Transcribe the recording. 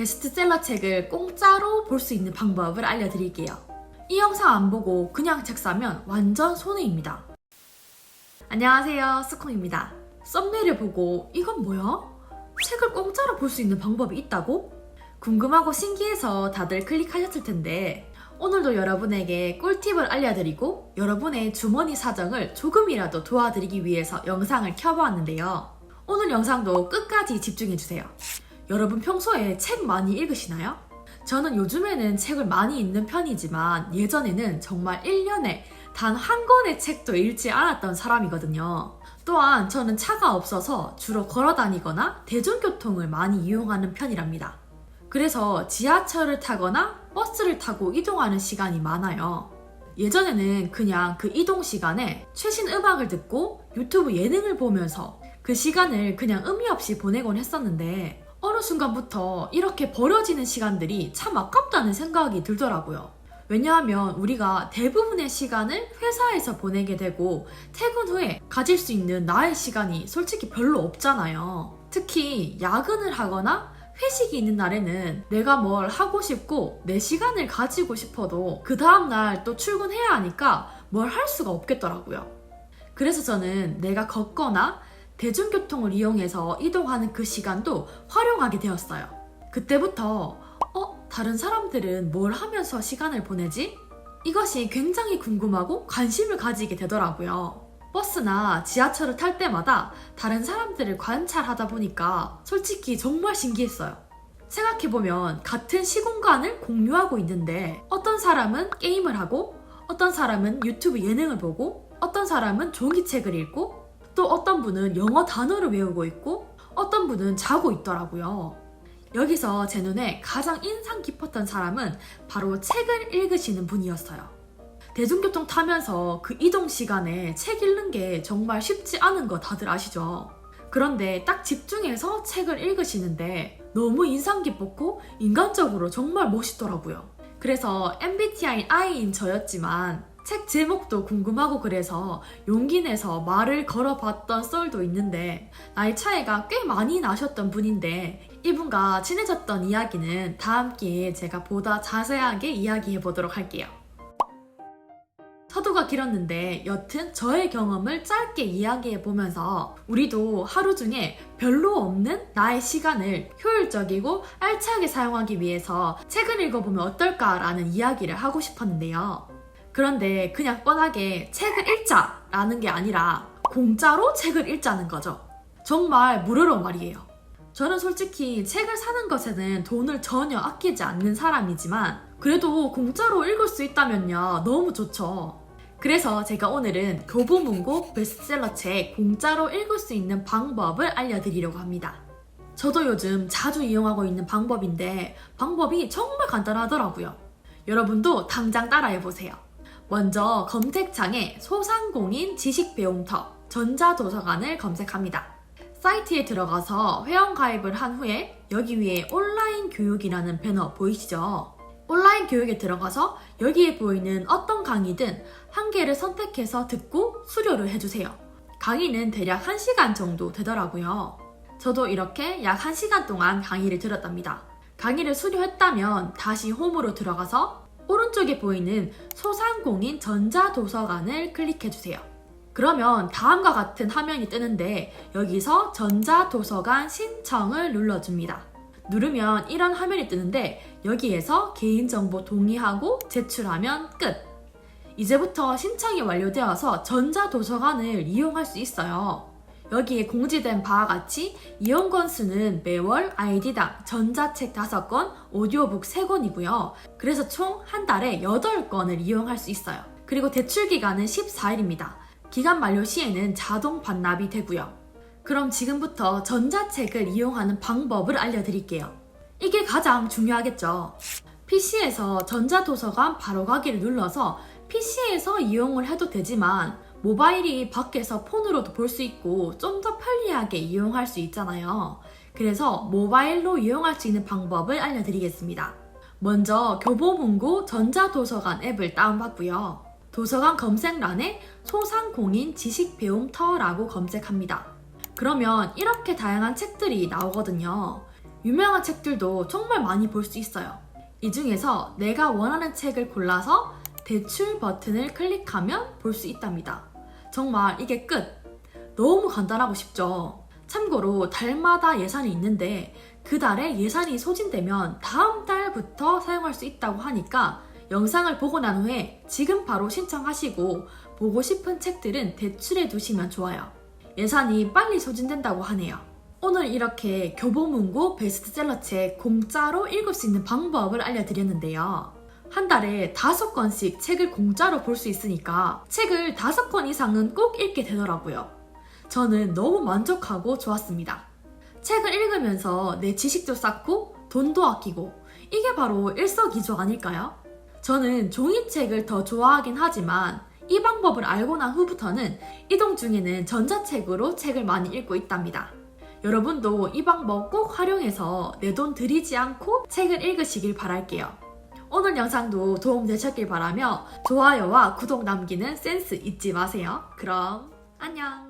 베스트셀러 책을 공짜로 볼 수 있는 방법을 알려드릴게요. 이 영상 안 보고 그냥 책 사면 완전 손해입니다. 안녕하세요, 스콩입니다. 썸네일을 보고 이건 뭐야? 책을 공짜로 볼 수 있는 방법이 있다고? 궁금하고 신기해서 다들 클릭하셨을 텐데 오늘도 여러분에게 꿀팁을 알려드리고 여러분의 주머니 사정을 조금이라도 도와드리기 위해서 영상을 켜보았는데요. 오늘 영상도 끝까지 집중해주세요. 여러분 평소에 책 많이 읽으시나요? 저는 요즘에는 책을 많이 읽는 편이지만 예전에는 정말 1년에 단 한 권의 책도 읽지 않았던 사람이거든요. 또한 저는 차가 없어서 주로 걸어 다니거나 대중교통을 많이 이용하는 편이랍니다. 그래서 지하철을 타거나 버스를 타고 이동하는 시간이 많아요. 예전에는 그냥 그 이동 시간에 최신 음악을 듣고 유튜브 예능을 보면서 그 시간을 그냥 의미 없이 보내곤 했었는데 어느 순간부터 이렇게 버려지는 시간들이 참 아깝다는 생각이 들더라고요. 왜냐하면 우리가 대부분의 시간을 회사에서 보내게 되고 퇴근 후에 가질 수 있는 나의 시간이 솔직히 별로 없잖아요. 특히 야근을 하거나 회식이 있는 날에는 내가 뭘 하고 싶고 내 시간을 가지고 싶어도 그 다음날 또 출근해야 하니까 뭘 할 수가 없겠더라고요. 그래서 저는 내가 걷거나 대중교통을 이용해서 이동하는 그 시간도 활용하게 되었어요. 그때부터 어? 다른 사람들은 뭘 하면서 시간을 보내지? 이것이 굉장히 궁금하고 관심을 가지게 되더라고요. 버스나 지하철을 탈 때마다 다른 사람들을 관찰하다 보니까 솔직히 정말 신기했어요. 생각해보면 같은 시공간을 공유하고 있는데 어떤 사람은 게임을 하고 어떤 사람은 유튜브 예능을 보고 어떤 사람은 종이책을 읽고 또 어떤 분은 영어 단어를 외우고 있고 어떤 분은 자고 있더라고요. 여기서 제 눈에 가장 인상 깊었던 사람은 바로 책을 읽으시는 분이었어요. 대중교통 타면서 그 이동 시간에 책 읽는 게 정말 쉽지 않은 거 다들 아시죠? 그런데 딱 집중해서 책을 읽으시는데 너무 인상 깊었고 인간적으로 정말 멋있더라고요. 그래서 MBTI I인 저였지만 책 제목도 궁금하고 그래서 용기 내서 말을 걸어봤던 썰도 있는데 나이 차이가 꽤 많이 나셨던 분인데 이분과 친해졌던 이야기는 다음 기회에 제가 보다 자세하게 이야기해 보도록 할게요. 서두가 길었는데 여튼 저의 경험을 짧게 이야기해 보면서 우리도 하루 중에 별로 없는 나의 시간을 효율적이고 알차게 사용하기 위해서 책을 읽어보면 어떨까라는 이야기를 하고 싶었는데요. 그런데 그냥 뻔하게 책을 읽자라는 게 아니라 공짜로 책을 읽자는 거죠. 정말 무료로 말이에요. 저는 솔직히 책을 사는 것에는 돈을 전혀 아끼지 않는 사람이지만 그래도 공짜로 읽을 수 있다면요 너무 좋죠. 그래서 제가 오늘은 교보문고 베스트셀러 책 공짜로 읽을 수 있는 방법을 알려드리려고 합니다. 저도 요즘 자주 이용하고 있는 방법인데 방법이 정말 간단하더라고요. 여러분도 당장 따라해보세요. 먼저 검색창에 소상공인 지식배움터 전자도서관을 검색합니다. 사이트에 들어가서 회원가입을 한 후에 여기 위에 온라인 교육이라는 배너 보이시죠? 온라인 교육에 들어가서 여기에 보이는 어떤 강의든 한 개를 선택해서 듣고 수료를 해주세요. 강의는 대략 1시간 정도 되더라고요. 저도 이렇게 약 1시간 동안 강의를 들었답니다. 강의를 수료했다면 다시 홈으로 들어가서 오른쪽에 보이는 소상공인 전자도서관을 클릭해주세요. 그러면 다음과 같은 화면이 뜨는데 여기서 전자도서관 신청을 눌러줍니다. 누르면 이런 화면이 뜨는데 여기에서 개인정보 동의하고 제출하면 끝! 이제부터 신청이 완료되어서 전자도서관을 이용할 수 있어요. 여기에 공지된 바와 같이 이용 건수는 매월 아이디당 전자책 5권, 오디오북 3권이고요. 그래서 총 한 달에 8권을 이용할 수 있어요. 그리고 대출 기간은 14일입니다. 기간 만료 시에는 자동 반납이 되고요. 그럼 지금부터 전자책을 이용하는 방법을 알려드릴게요. 이게 가장 중요하겠죠. PC에서 전자도서관 바로 가기를 눌러서 PC에서 이용을 해도 되지만 모바일이 밖에서 폰으로도 볼 수 있고 좀 더 편리하게 이용할 수 있잖아요. 그래서 모바일로 이용할 수 있는 방법을 알려드리겠습니다. 먼저 교보문고 전자도서관 앱을 다운받고요. 도서관 검색란에 소상공인 지식배움터라고 검색합니다. 그러면 이렇게 다양한 책들이 나오거든요. 유명한 책들도 정말 많이 볼 수 있어요. 이 중에서 내가 원하는 책을 골라서 대출 버튼을 클릭하면 볼 수 있답니다. 정말 이게 끝! 너무 간단하고 쉽죠? 참고로 달마다 예산이 있는데 그 달에 예산이 소진되면 다음 달부터 사용할 수 있다고 하니까 영상을 보고 난 후에 지금 바로 신청하시고 보고 싶은 책들은 대출해 두시면 좋아요. 예산이 빨리 소진된다고 하네요. 오늘 이렇게 교보문고 베스트셀러 책 공짜로 읽을 수 있는 방법을 알려드렸는데요. 한 달에 다섯 권씩 책을 공짜로 볼 수 있으니까 책을 다섯 권 이상은 꼭 읽게 되더라고요. 저는 너무 만족하고 좋았습니다. 책을 읽으면서 내 지식도 쌓고 돈도 아끼고 이게 바로 일석이조 아닐까요? 저는 종이책을 더 좋아하긴 하지만 이 방법을 알고 난 후부터는 이동 중에는 전자책으로 책을 많이 읽고 있답니다. 여러분도 이 방법 꼭 활용해서 내 돈 들이지 않고 책을 읽으시길 바랄게요. 오늘 영상도 도움 되셨길 바라며 좋아요와 구독 남기는 센스 잊지 마세요. 그럼 안녕!